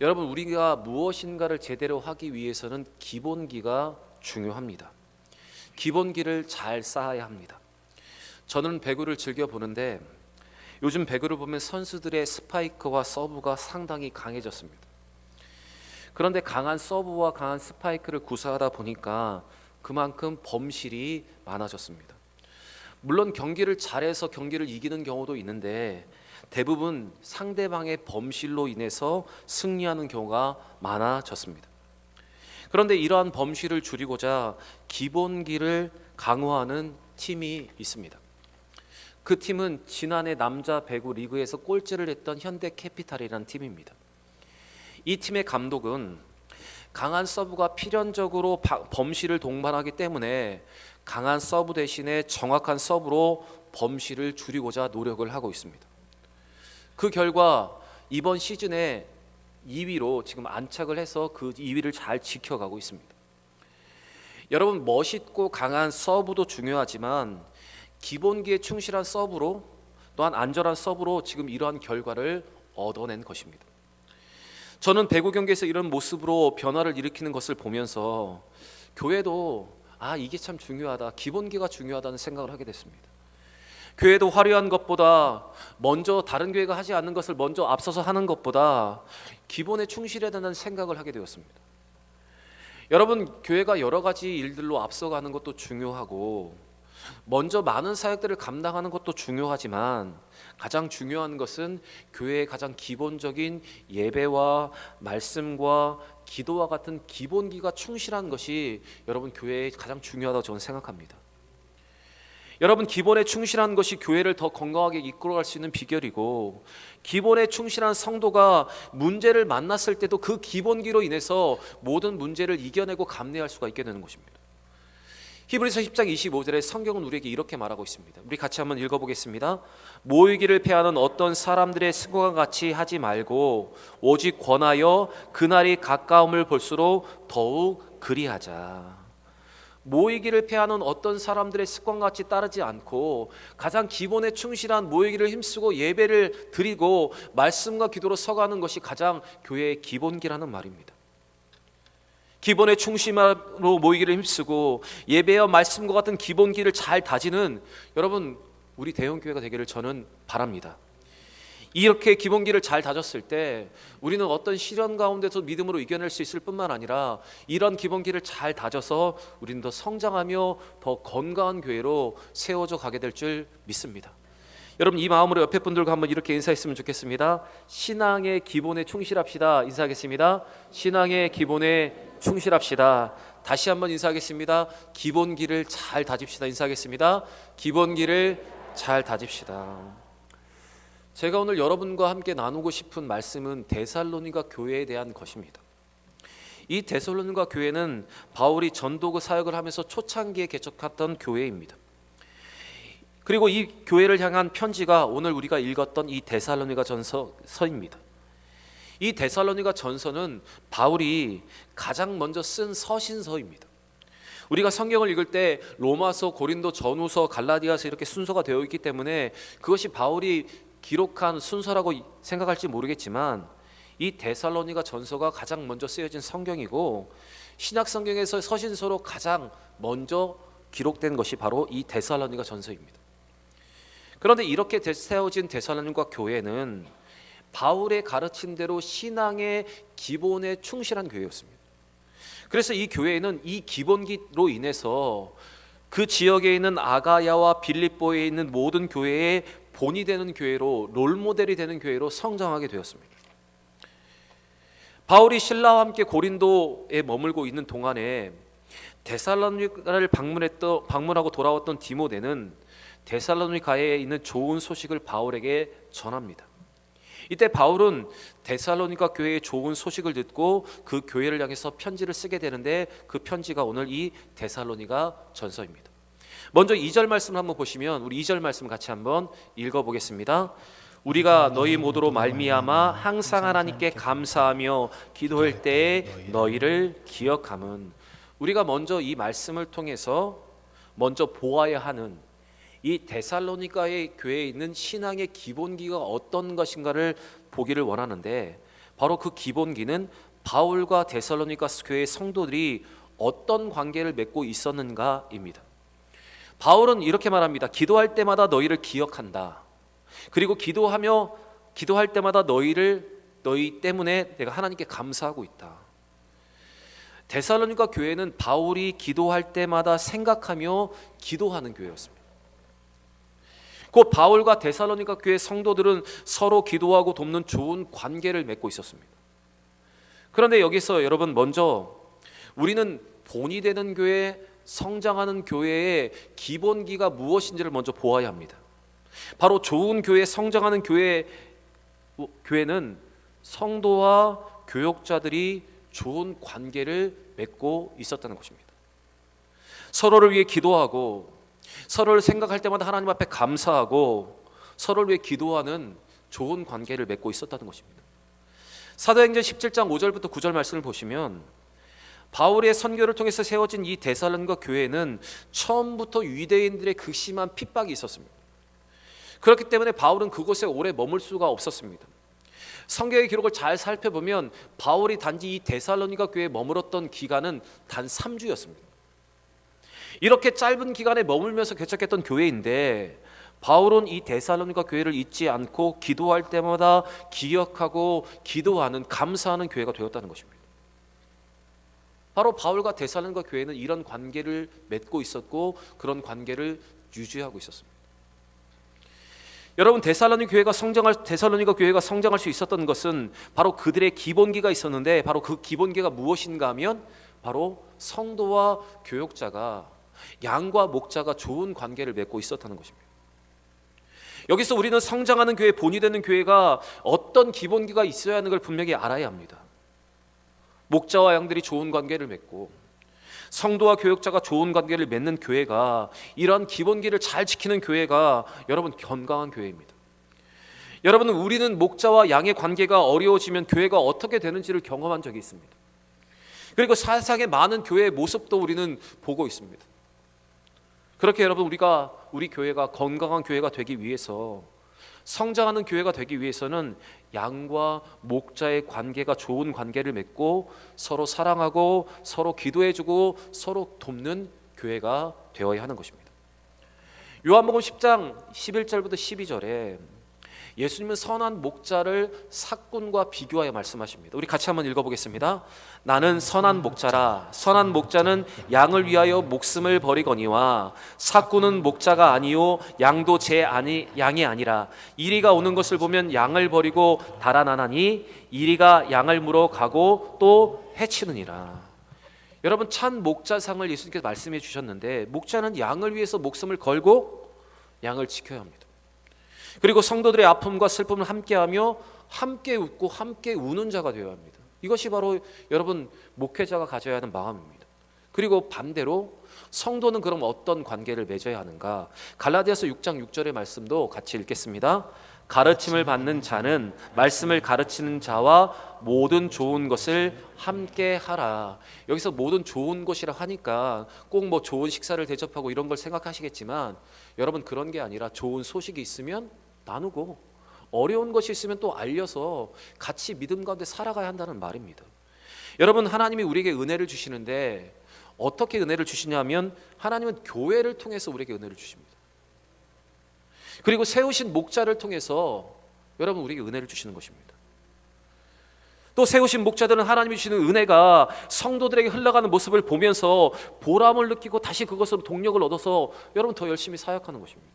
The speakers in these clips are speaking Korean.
여러분 우리가 무엇인가를 제대로 하기 위해서는 기본기가 중요합니다. 기본기를 잘 쌓아야 합니다. 저는 배구를 즐겨 보는데 요즘 배구를 보면 선수들의 스파이크와 서브가 상당히 강해졌습니다. 그런데 강한 서브와 강한 스파이크를 구사하다 보니까 그만큼 범실이 많아졌습니다. 물론 경기를 잘해서 경기를 이기는 경우도 있는데 대부분 상대방의 범실로 인해서 승리하는 경우가 많아졌습니다. 그런데 이러한 범실을 줄이고자 기본기를 강화하는 팀이 있습니다. 그 팀은 지난해 남자 배구 리그에서 꼴찌를 했던 현대 캐피탈이라는 팀입니다. 이 팀의 감독은 강한 서브가 필연적으로 바- 범실을 동반하기 때문에 강한 서브 대신에 정확한 서브로 범실을 줄이고자 노력을 하고 있습니다. 그 결과 이번 시즌에 2위로 지금 안착을 해서 그 2위를 잘 지켜가고 있습니다. 여러분 멋있고 강한 서브도 중요하지만 기본기에 충실한 서브로 또한 안전한 서브로 지금 이러한 결과를 얻어낸 것입니다. 저는 배구 경기에서 이런 모습으로 변화를 일으키는 것을 보면서 교회도 아 이게 참 중요하다 기본기가 중요하다는 생각을 하게 됐습니다. 교회도 화려한 것보다 먼저 다른 교회가 하지 않는 것을 먼저 앞서서 하는 것보다 기본에 충실해야 된다는 생각을 하게 되었습니다. 여러분 교회가 여러 가지 일들로 앞서가는 것도 중요하고 먼저 많은 사역들을 감당하는 것도 중요하지만 가장 중요한 것은 교회의 가장 기본적인 예배와 말씀과 기도와 같은 기본기가 충실한 것이 여러분 교회에 가장 중요하다고 저는 생각합니다. 여러분 기본에 충실한 것이 교회를 더 건강하게 이끌어갈 수 있는 비결이고 기본에 충실한 성도가 문제를 만났을 때도 그 기본기로 인해서 모든 문제를 이겨내고 감내할 수가 있게 되는 것입니다. 히브리서 10장 25절에 성경은 우리에게 이렇게 말하고 있습니다. 우리 같이 한번 읽어보겠습니다. 모이기를 패하는 어떤 사람들의 승과 같이 하지 말고 오직 권하여 그날이 가까움을 볼수록 더욱 그리하자. 모이기를 패하는 어떤 사람들의 습관같이 따르지 않고 가장 기본에 충실한 모이기를 힘쓰고 예배를 드리고 말씀과 기도로 서가는 것이 가장 교회의 기본기라는 말입니다. 기본에 충실함으로 모이기를 힘쓰고 예배와 말씀과 같은 기본기를 잘 다지는 여러분 우리 대형 교회가 되기를 저는 바랍니다. 이렇게 기본기를 잘 다졌을 때 우리는 어떤 시련 가운데서 믿음으로 이겨낼 수 있을 뿐만 아니라 이런 기본기를 잘 다져서 우리는 더 성장하며 더 건강한 교회로 세워져 가게 될 줄 믿습니다. 여러분 이 마음으로 옆에 분들과 한번 이렇게 인사했으면 좋겠습니다. 신앙의 기본에 충실합시다. 인사하겠습니다. 신앙의 기본에 충실합시다. 다시 한번 인사하겠습니다. 기본기를 잘 다집시다. 인사하겠습니다. 기본기를 잘 다집시다. 제가 오늘 여러분과 함께 나누고 싶은 말씀은 데살로니가 교회에 대한 것입니다. 이 데살로니가 교회는 바울이 전도그 사역을 하면서 초창기에 개척했던 교회입니다. 그리고 이 교회를 향한 편지가 오늘 우리가 읽었던 이 데살로니가 전서입니다. 이 데살로니가 전서는 바울이 가장 먼저 쓴 서신서입니다. 우리가 성경을 읽을 때 로마서, 고린도, 전후서, 갈라디아서 이렇게 순서가 되어 있기 때문에 그것이 바울이 기록한 순서라고 생각할지 모르겠지만 이 데살로니가 전서가 가장 먼저 쓰여진 성경이고 신약 성경에서 서신서로 가장 먼저 기록된 것이 바로 이 데살로니가 전서입니다. 그런데 이렇게 세워진 데살로니가 교회는 바울의 가르친 대로 신앙의 기본에 충실한 교회였습니다. 그래서 이 교회는 이 기본기로 인해서 그 지역에 있는 아가야와 빌립보에 있는 모든 교회의 본이 되는 교회로 롤 모델이 되는 교회로 성장하게 되었습니다. 바울이 신라와 함께 고린도에 머물고 있는 동안에 데살로니가를 방문했던 방문하고 돌아왔던 디모데는 데살로니가에 있는 좋은 소식을 바울에게 전합니다. 이때 바울은 데살로니가 교회의 좋은 소식을 듣고 그 교회를 향해서 편지를 쓰게 되는데 그 편지가 오늘 이 데살로니가 전서입니다. 먼저 2절 말씀을 한번 보시면 우리 2절 말씀 같이 한번 읽어 보겠습니다. 우리가 너희 모두로 말미암아 항상 하나님께 감사하며 기도할 때에 너희를 기억함은. 우리가 먼저 이 말씀을 통해서 먼저 보아야 하는 이 데살로니가의 교회에 있는 신앙의 기본기가 어떤 것인가를 보기를 원하는데 바로 그 기본기는 바울과 데살로니가 교회 성도들이 어떤 관계를 맺고 있었는가입니다. 바울은 이렇게 말합니다. 기도할 때마다 너희를 기억한다. 그리고 기도하며 기도할 때마다 너희를 너희 때문에 내가 하나님께 감사하고 있다. 데살로니가 교회는 바울이 기도할 때마다 생각하며 기도하는 교회였습니다. 곧 바울과 데살로니가 교회 성도들은 서로 기도하고 돕는 좋은 관계를 맺고 있었습니다. 그런데 여기서 여러분 먼저 우리는 본이 되는 교회, 성장하는 교회의 기본기가 무엇인지를 먼저 보아야 합니다. 바로 좋은 교회, 성장하는 교회 교회는 성도와 교역자들이 좋은 관계를 맺고 있었다는 것입니다. 서로를 위해 기도하고 서로를 생각할 때마다 하나님 앞에 감사하고 서로를 위해 기도하는 좋은 관계를 맺고 있었다는 것입니다. 사도행전 17장 5절부터 9절 말씀을 보시면 바울의 선교를 통해서 세워진 이 데살론가 교회는 처음부터 유대인들의 극심한 핍박이 있었습니다. 그렇기 때문에 바울은 그곳에 오래 머물 수가 없었습니다. 성경의 기록을 잘 살펴보면 바울이 단지 이 데살로니가 교회에 머물었던 기간은 단 3주였습니다. 이렇게 짧은 기간에 머물면서 개척했던 교회인데 바울은 이 데살로니가 교회를 잊지 않고 기도할 때마다 기억하고 기도하는 감사하는 교회가 되었다는 것입니다. 바로 바울과 데살로니가 교회는 이런 관계를 맺고 있었고 그런 관계를 유지하고 있었습니다. 여러분 데살로니 교회가 성장할 데살로니가 교회가 성장할 수 있었던 것은 바로 그들의 기본기가 있었는데 바로 그 기본기가 무엇인가 하면 바로 성도와 교역자가 양과 목자가 좋은 관계를 맺고 있었다는 것입니다. 여기서 우리는 성장하는 교회 본이 되는 교회가 어떤 기본기가 있어야 하는 걸 분명히 알아야 합니다. 목자와 양들이 좋은 관계를 맺고 성도와 교역자가 좋은 관계를 맺는 교회가 이런 기본기를 잘 지키는 교회가 여러분 건강한 교회입니다. 여러분 우리는 목자와 양의 관계가 어려워지면 교회가 어떻게 되는지를 경험한 적이 있습니다. 그리고 사상의 많은 교회의 모습도 우리는 보고 있습니다. 그렇게 여러분 우리가 우리 교회가 건강한 교회가 되기 위해서 성장하는 교회가 되기 위해서는 양과 목자의 관계가 좋은 관계를 맺고 서로 사랑하고 서로 기도해주고 서로 돕는 교회가 되어야 하는 것입니다. 요한복음 10장 11절부터 12절에 예수님은 선한 목자를 사꾼과 비교하여 말씀하십니다. 우리 같이 한번 읽어보겠습니다. 나는 선한 목자라. 선한 목자는 양을 위하여 목숨을 버리거니와 사꾼은 목자가 아니요 양도 제 아니 양이 아니라 이리가 오는 것을 보면 양을 버리고 달아나나니 이리가 양을 물어 가고 또 해치느니라. 여러분 찬 목자상을 예수님께서 말씀해 주셨는데 목자는 양을 위해서 목숨을 걸고 양을 지켜야 합니다. 그리고 성도들의 아픔과 슬픔을 함께하며 함께 웃고 함께 우는 자가 되어야 합니다. 이것이 바로 여러분 목회자가 가져야 하는 마음입니다. 그리고 반대로 성도는 그럼 어떤 관계를 맺어야 하는가? 갈라디아서 6장 6절의 말씀도 같이 읽겠습니다. 가르침을 받는 자는 말씀을 가르치는 자와 모든 좋은 것을 함께 하라. 여기서 모든 좋은 것이라 하니까 꼭 뭐 좋은 식사를 대접하고 이런 걸 생각하시겠지만 여러분 그런 게 아니라 좋은 소식이 있으면 나누고 어려운 것이 있으면 또 알려서 같이 믿음 가운데 살아가야 한다는 말입니다. 여러분 하나님이 우리에게 은혜를 주시는데 어떻게 은혜를 주시냐면 하나님은 교회를 통해서 우리에게 은혜를 주십니다. 그리고 세우신 목자를 통해서 여러분 우리에게 은혜를 주시는 것입니다. 또 세우신 목자들은 하나님이 주시는 은혜가 성도들에게 흘러가는 모습을 보면서 보람을 느끼고 다시 그것으로 동력을 얻어서 여러분 더 열심히 사역하는 것입니다.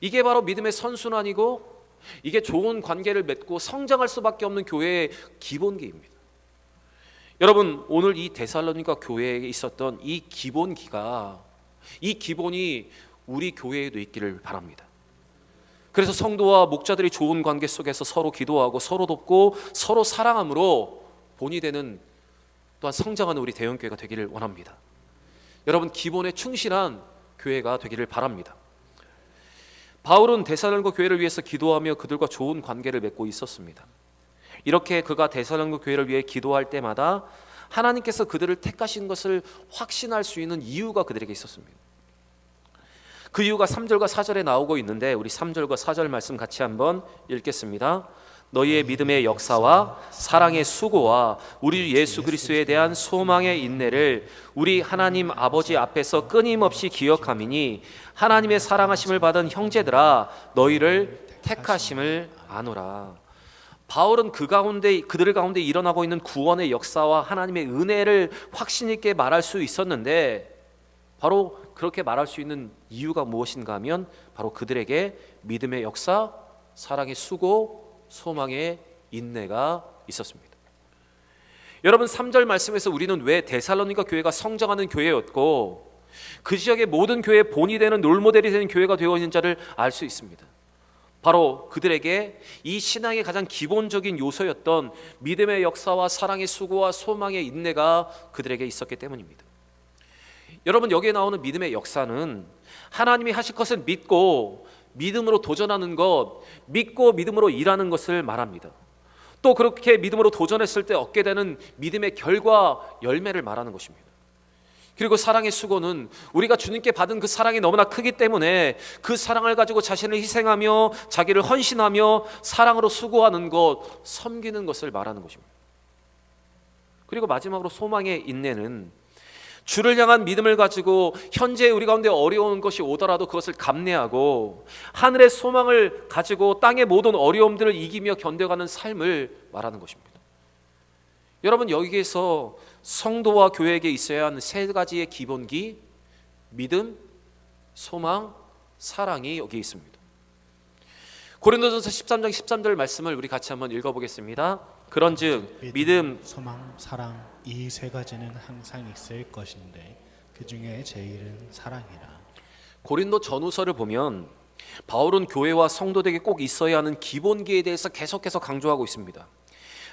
이게 바로 믿음의 선순환이고 이게 좋은 관계를 맺고 성장할 수밖에 없는 교회의 기본기입니다. 여러분 오늘 이 데살로니가 교회에 있었던 이 기본기가 이 기본이 우리 교회에도 있기를 바랍니다. 그래서 성도와 목자들이 좋은 관계 속에서 서로 기도하고 서로 돕고 서로 사랑함으로 본이 되는 또한 성장하는 우리 대형교회가 되기를 원합니다. 여러분 기본에 충실한 교회가 되기를 바랍니다. 바울은 데살로니가 교회를 위해서 기도하며 그들과 좋은 관계를 맺고 있었습니다. 이렇게 그가 데살로니가 교회를 위해 기도할 때마다 하나님께서 그들을 택하신 것을 확신할 수 있는 이유가 그들에게 있었습니다. 그 이유가 3절과 4절에 나오고 있는데 우리 3절과 4절 말씀 같이 한번 읽겠습니다. 너희의 믿음의 역사와 사랑의 수고와 우리 주 예수 그리스도에 대한 소망의 인내를 우리 하나님 아버지 앞에서 끊임없이 기억함이니 하나님의 사랑하심을 받은 형제들아 너희를 택하심을 아노라. 바울은 그 가운데 그들 가운데 일어나고 있는 구원의 역사와 하나님의 은혜를 확신 있게 말할 수 있었는데 바로 그렇게 말할 수 있는 이유가 무엇인가 하면 바로 그들에게 믿음의 역사, 사랑의 수고, 소망의 인내가 있었습니다. 여러분 3절 말씀에서 우리는 왜 데살로니가 교회가 성장하는 교회였고 그 지역의 모든 교회의 본이 되는 롤모델이 되는 교회가 되어 있는지를 알 수 있습니다. 바로 그들에게 이 신앙의 가장 기본적인 요소였던 믿음의 역사와 사랑의 수고와 소망의 인내가 그들에게 있었기 때문입니다. 여러분 여기에 나오는 믿음의 역사는 하나님이 하실 것을 믿고 믿음으로 도전하는 것, 믿고 믿음으로 일하는 것을 말합니다. 또 그렇게 믿음으로 도전했을 때 얻게 되는 믿음의 결과 열매를 말하는 것입니다. 그리고 사랑의 수고는 우리가 주님께 받은 그 사랑이 너무나 크기 때문에 그 사랑을 가지고 자신을 희생하며 자기를 헌신하며 사랑으로 수고하는 것, 섬기는 것을 말하는 것입니다. 그리고 마지막으로 소망의 인내는 주를 향한 믿음을 가지고 현재 우리 가운데 어려운 것이 오더라도 그것을 감내하고 하늘의 소망을 가지고 땅의 모든 어려움들을 이기며 견뎌가는 삶을 말하는 것입니다. 여러분 여기에서 성도와 교회에게 있어야 하는 세 가지의 기본기 믿음, 소망, 사랑이 여기 있습니다. 고린도전서 13장 13절 말씀을 우리 같이 한번 읽어 보겠습니다. 그런즉 믿음, 소망, 사랑 이 세 가지는 항상 있을 것인데 그 중에 제일은 사랑이라. 고린도 전후서를 보면 바울은 교회와 성도들에게 꼭 있어야 하는 기본기에 대해서 계속해서 강조하고 있습니다.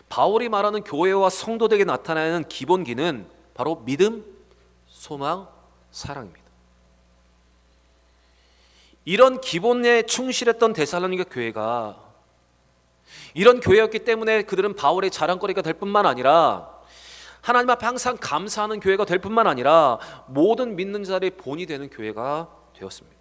바울이 말하는 교회와 성도들에게 나타나는 기본기는 바로 믿음, 소망, 사랑입니다. 이런 기본에 충실했던 데살로니가 교회가 이런 교회였기 때문에 그들은 바울의 자랑거리가 될 뿐만 아니라 하나님 앞에 항상 감사하는 교회가 될 뿐만 아니라 모든 믿는 자들의 본이 되는 교회가 되었습니다.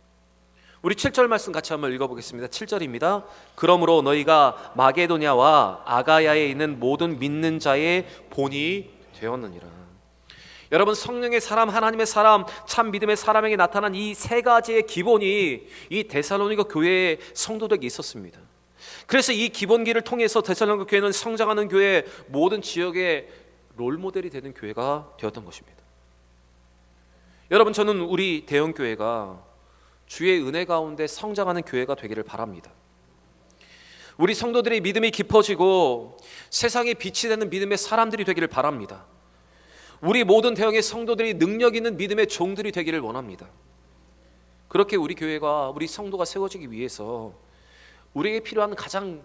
우리 7절 말씀 같이 한번 읽어보겠습니다. 7절입니다. 그러므로 너희가 마게도냐와 아가야에 있는 모든 믿는 자의 본이 되었느니라. 여러분 성령의 사람 하나님의 사람 참 믿음의 사람에게 나타난 이 세 가지의 기본이 이 데살로니가 교회의 성도들에게 있었습니다. 그래서 이 기본기를 통해서 데살로니가 교회는 성장하는 교회 모든 지역의 롤 모델이 되는 교회가 되었던 것입니다. 여러분 저는 우리 대형 교회가 주의 은혜 가운데 성장하는 교회가 되기를 바랍니다. 우리 성도들의 믿음이 깊어지고 세상에 빛이 되는 믿음의 사람들이 되기를 바랍니다. 우리 모든 대형의 성도들이 능력 있는 믿음의 종들이 되기를 원합니다. 그렇게 우리 교회가 우리 성도가 세워지기 위해서 우리에게 필요한 가장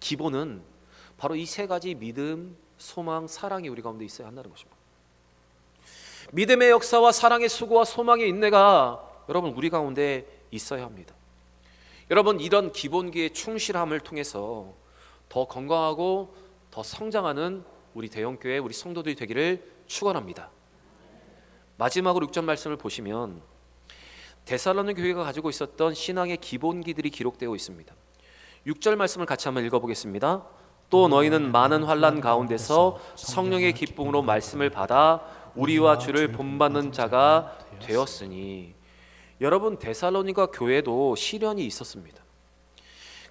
기본은 바로 이 세 가지 믿음, 소망, 사랑이 우리 가운데 있어야 한다는 것입니다. 믿음의 역사와 사랑의 수고와 소망의 인내가 여러분 우리 가운데 있어야 합니다. 여러분 이런 기본기의 충실함을 통해서 더 건강하고 더 성장하는 우리 대형교회 우리 성도들이 되기를 축원합니다. 마지막으로 6절 말씀을 보시면 데살로니 교회가 가지고 있었던 신앙의 기본기들이 기록되어 있습니다. 6절 말씀을 같이 한번 읽어보겠습니다. 또 너희는 많은 환란 가운데서 성령의 기쁨으로 말씀을 받아 우리와 주를 본받는 자가 되었으니 여러분 데살로니가 교회도 시련이 있었습니다.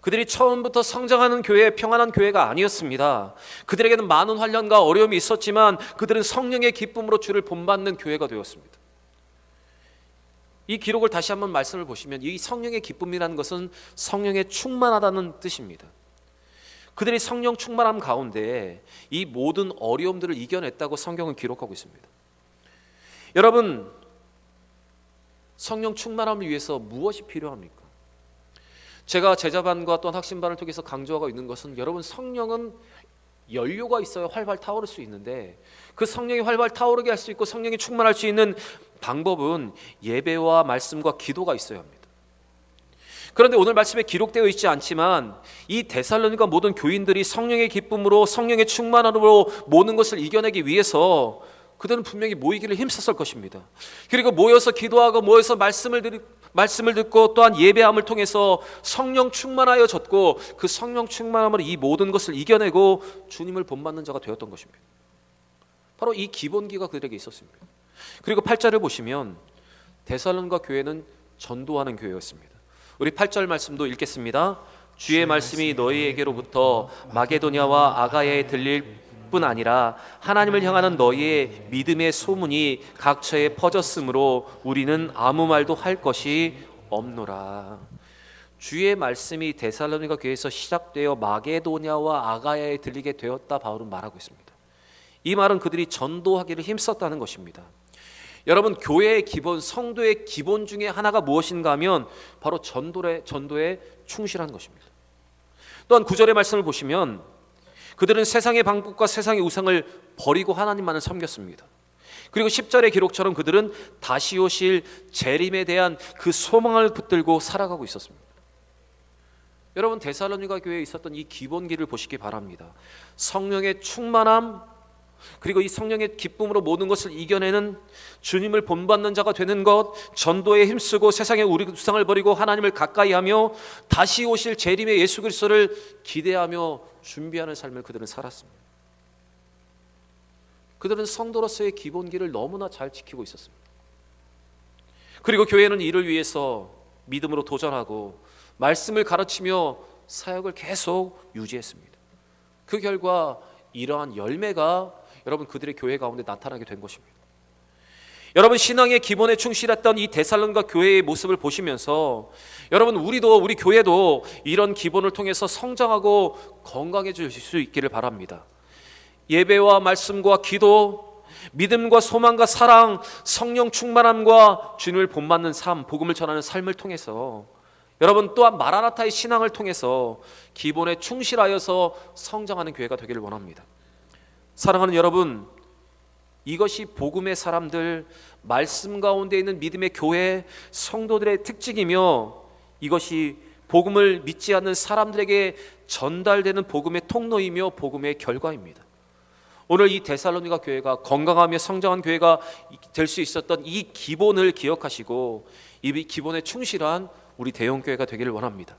그들이 처음부터 성장하는 교회, 평안한 교회가 아니었습니다. 그들에게는 많은 환란과 어려움이 있었지만 그들은 성령의 기쁨으로 주를 본받는 교회가 되었습니다. 이 기록을 다시 한번 말씀을 보시면 이 성령의 기쁨이라는 것은 성령의 충만하다는 뜻입니다. 그들이 성령 충만함 가운데 이 모든 어려움들을 이겨냈다고 성경은 기록하고 있습니다. 여러분 성령 충만함을 위해서 무엇이 필요합니까? 제가 제자반과 또한 학신반을 통해서 강조하고 있는 것은 여러분 성령은 연료가 있어야 활발 타오를 수 있는데 그 성령이 활발 타오르게 할 수 있고 성령이 충만할 수 있는 방법은 예배와 말씀과 기도가 있어야 합니다. 그런데 오늘 말씀에 기록되어 있지 않지만 이 데살로니가 모든 교인들이 성령의 기쁨으로 성령의 충만함으로 모든 것을 이겨내기 위해서 그들은 분명히 모이기를 힘썼을 것입니다. 그리고 모여서 기도하고 모여서 말씀을 드리, 말씀을 듣고 또한 예배함을 통해서 성령 충만하여 졌고 그 성령 충만함으로 이 모든 것을 이겨내고 주님을 본받는 자가 되었던 것입니다. 바로 이 기본기가 그들에게 있었습니다. 그리고 8절을 보시면 데살론가 교회는 전도하는 교회였습니다. 우리 8절 말씀도 읽겠습니다. 주의 말씀이 너희에게로부터 마게도냐와 아가야에 들릴 뿐 아니라 하나님을 향하는 너희의 믿음의 소문이 각처에 퍼졌으므로 우리는 아무 말도 할 것이 없노라. 주의 말씀이 데살로니가 교회에서 시작되어 마게도냐와 아가야에 들리게 되었다 바울은 말하고 있습니다. 이 말은 그들이 전도하기를 힘썼다는 것입니다. 여러분 교회의 기본 성도의 기본 중에 하나가 무엇인가 하면 바로 전도에 전도에 충실한 것입니다. 또한 구절의 말씀을 보시면 그들은 세상의 방법과 세상의 우상을 버리고 하나님만을 섬겼습니다. 그리고 10절의 기록처럼 그들은 다시 오실 재림에 대한 그 소망을 붙들고 살아가고 있었습니다. 여러분 데살로니가 교회에 있었던 이 기본기를 보시기 바랍니다. 성령의 충만함 그리고 이 성령의 기쁨으로 모든 것을 이겨내는 주님을 본받는 자가 되는 것, 전도에 힘쓰고 세상의 우리 우상을 버리고 하나님을 가까이하며 다시 오실 재림의 예수 그리스도를 기대하며 준비하는 삶을 그들은 살았습니다. 그들은 성도로서의 기본기를 너무나 잘 지키고 있었습니다. 그리고 교회는 이를 위해서 믿음으로 도전하고 말씀을 가르치며 사역을 계속 유지했습니다. 그 결과 이러한 열매가 여러분 그들의 교회 가운데 나타나게 된 것입니다. 여러분 신앙의 기본에 충실했던 이 데살론가 교회의 모습을 보시면서 여러분 우리도 우리 교회도 이런 기본을 통해서 성장하고 건강해질 수 있기를 바랍니다. 예배와 말씀과 기도, 믿음과 소망과 사랑, 성령 충만함과 주님을 본받는 삶, 복음을 전하는 삶을 통해서 여러분 또한 마라나타의 신앙을 통해서 기본에 충실하여서 성장하는 교회가 되기를 원합니다. 사랑하는 여러분, 이것이 복음의 사람들, 말씀 가운데 있는 믿음의 교회, 성도들의 특징이며 이것이 복음을 믿지 않는 사람들에게 전달되는 복음의 통로이며 복음의 결과입니다. 오늘 이 데살로니가 교회가 건강하며 성장한 교회가 될 수 있었던 이 기본을 기억하시고 이 기본에 충실한 우리 대형 교회가 되기를 원합니다.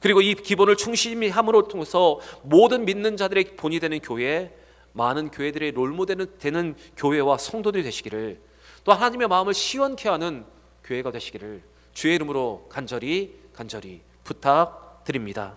그리고 이 기본을 충실히 함으로 통해서 모든 믿는 자들의 본이 되는 교회, 많은 교회들의 롤모델은 되는 교회와 성도들이 되시기를 또 하나님의 마음을 시원케 하는 교회가 되시기를 주의 이름으로 간절히 간절히 부탁드립니다.